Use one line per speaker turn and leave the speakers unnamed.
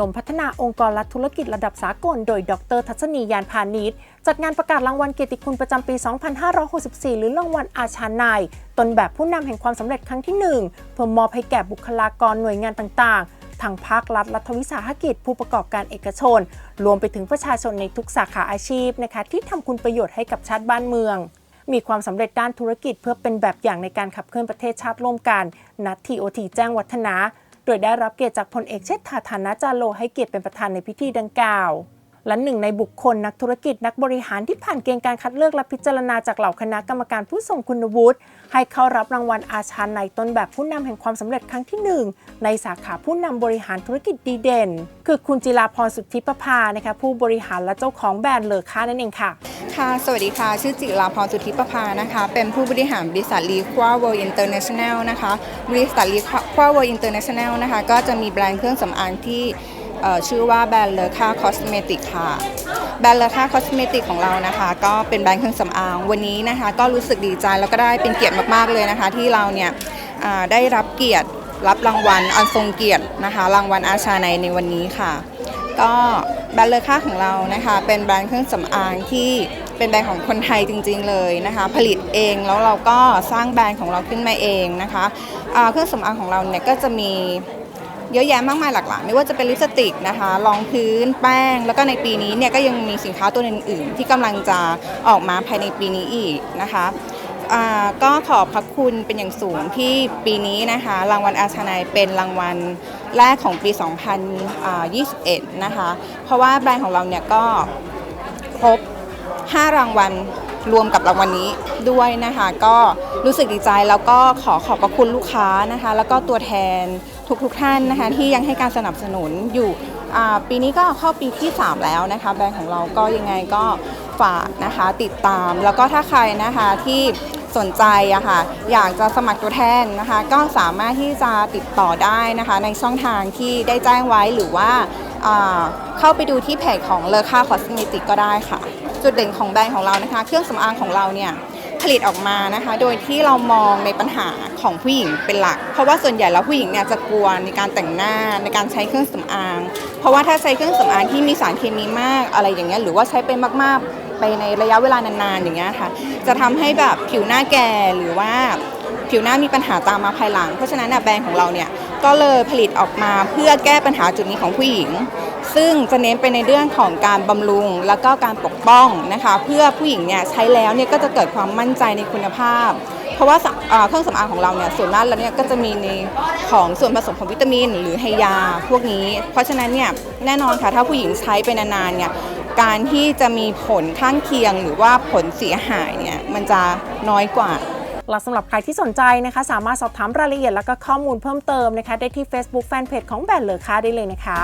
รมพัฒนาองค์กรและธุรกิจระดับสากล โดยดร ทัศนียานพาณิชย์ จัดงานประกาศรางวัลเกียรติคุณประจำปี 2564 หรือรางวัลอาชานายตนแบบผู้นำแห่งความสำเร็จครั้งที่ 1 เพื่อมอบให้แก่บุคลากรหน่วยงานต่างๆ ทางภาครัฐรัฐวิสาหกิจ ผู้ประกอบการเอกชน รวมไปถึงประชาชนในทุกสาขาอาชีพนะคะที่ทำคุณประโยชน์ให้กับชาติบ้านเมืองมีความสำเร็จด้านธุรกิจเพื่อเป็นแบบอย่างในการขับเคลื่อนประเทศชาติร่วมกัน นัดทีโอทีแจ้งวัฒนะ ดยได้รับเกียรติจากพลเอกเชษฐาธานะจาโลให้เกียรติเป็นประธานในพิธีดังกล่าว และหนึ่งในบุคคลนักธุรกิจนักบริหารที่ผ่านเกณฑ์การคัดเลือกและพิจารณาจากเหล่าคณะกรรมการผู้ทรงคุณวุฒิให้เข้ารับรางวัลอาชาในต้นแบบผู้นำแห่งความสำเร็จครั้งที่หนึ่งในสาขาผู้นำบริหารธุรกิจดีเด่น คือคุณจิราพรสุทธิประภานะคะผู้บริหารและเจ้าของแบรนด์เลอค่านั่นเองค่ะ
ค่ะสวัสดีค่ะ ชื่อจิราพรสุทธิประภานะคะ เป็นผู้บริหารบริษัทลีควาเวิลด์อินเตอร์เนชั่นแนลนะคะบริษัทลีควาเวิลด์อินเตอร์เนชั่นแนลนะคะก็จะมีแบรนด์เครื่องสำอางที่ ชื่อว่าแบรนด์เลอค่าคอสเมติกค่ะแบรนด์เลอค่าคอสเมติกของเรานะคะ ก็เป็นแบรนด์เครื่องสำอาง วันนี้นะคะ ก็รู้สึกดีใจแล้วก็ได้เป็นเกียรติมากๆเลยนะคะ ที่เราเนี่ยได้รับเกียรติรับรางวัลอันทรงเกียรตินะคะ รางวัลอาชาในในวันนี้ค่ะ ก็แบรนด์เลอค่าของเรานะคะ เป็นแบรนด์เครื่องสำอางที่เป็นแบรนด์ของคนไทยจริง ๆ เลยนะคะ ผลิตเองแล้วเราก็สร้างแบรนด์ของเราขึ้นมาเองนะคะเครื่องสำอางของเราเนี่ยก็จะมี เยอะแยะมากมายหลากหลายไม่ว่าจะเป็นลิปสติกนะคะรองพื้นแป้ง แล้วก็ในปีนี้เนี่ยก็ยังมีสินค้าตัวอื่น ๆ ที่กำลังจะออกมาภายในปีนี้อีกนะคะก็ขอบพระคุณเป็นอย่างสูงที่ปีนี้นะคะ รางวัลอาชนายเป็นรางวัลแรกของปี 2021 นะคะ เพราะว่าแบรนด์ของเราเนี่ยก็ครบ 5 รางวัลรวมกับรางวัลนี้ด้วยนะคะ ก็รู้สึกดีใจแล้วก็ขอขอบพระคุณลูกค้านะคะ แล้วก็ตัวแทน ทุกๆทท่านนะคะที่ยังให้การสนับสนุนอยู่ปีนี้ก็เข้าปีที่ 3 แล้วนะคะแบรนด์ของเราก็ยังไงก็ฝากนะคะติดตาม แล้วก็ถ้าใครนะคะที่สนใจอะค่ะอยากจะสมัครตัวแทนนะคะก็สามารถที่จะติดต่อได้นะคะในช่องทางที่ได้แจ้งไว้หรือว่าอ่าเข้าไปดูที่เพจของเลอค่าคอสเมติกก็ได้ค่ะ จุดเด่นของแบรนด์ของเรานะคะ เครื่องสำอางของเราเนี่ย ผลิตออกมานะคะ โดยที่เรามองในปัญหาของผู้หญิงเป็นหลัก เพราะว่าส่วนใหญ่แล้วผู้หญิงเนี่ยจะกลัวในการแต่งหน้าในการใช้เครื่องสำอาง เพราะว่าถ้าใช้เครื่องสำอางที่มีสารเคมีมากอะไรอย่างเงี้ยหรือว่าใช้ไปมากๆ ไปในระยะเวลานานๆอย่างเงี้ยค่ะ จะทำให้แบบผิวหน้าแก่หรือว่าผิวหน้ามีปัญหาตามมาภายหลัง เพราะฉะนั้นน่ะแบรนด์ของเราเนี่ย ก็เลยผลิตออกมาเพื่อแก้ปัญหาจุดนี้ของผู้หญิง ซึ่งจะเน้นไปในเรื่องของการบำรุงแล้วก็การปกป้องนะคะ เพื่อผู้หญิงเนี่ยใช้แล้วเนี่ยก็จะเกิดความมั่นใจในคุณภาพ เพราะว่าเครื่องสำอางของเราเนี่ยส่วนมากแล้วเนี่ยก็จะมีในของส่วนผสมของวิตามิน หรือไฮยาพวกนี้ เพราะฉะนั้นเนี่ยแน่นอนค่ะถ้าผู้หญิงใช้ไปนานๆเนี่ยการที่จะมีผลข้างเคียงหรือว่าผลเสียหายเนี่ยมันจะน้อยกว่า
และสำหรับใครที่สนใจนะคะ สามารถสอบถามรายละเอียดและก็ข้อมูลเพิ่มเติมนะคะ ได้ที่ Facebook Fanpage ของแบรนด์เลอค่าได้เลยนะคะ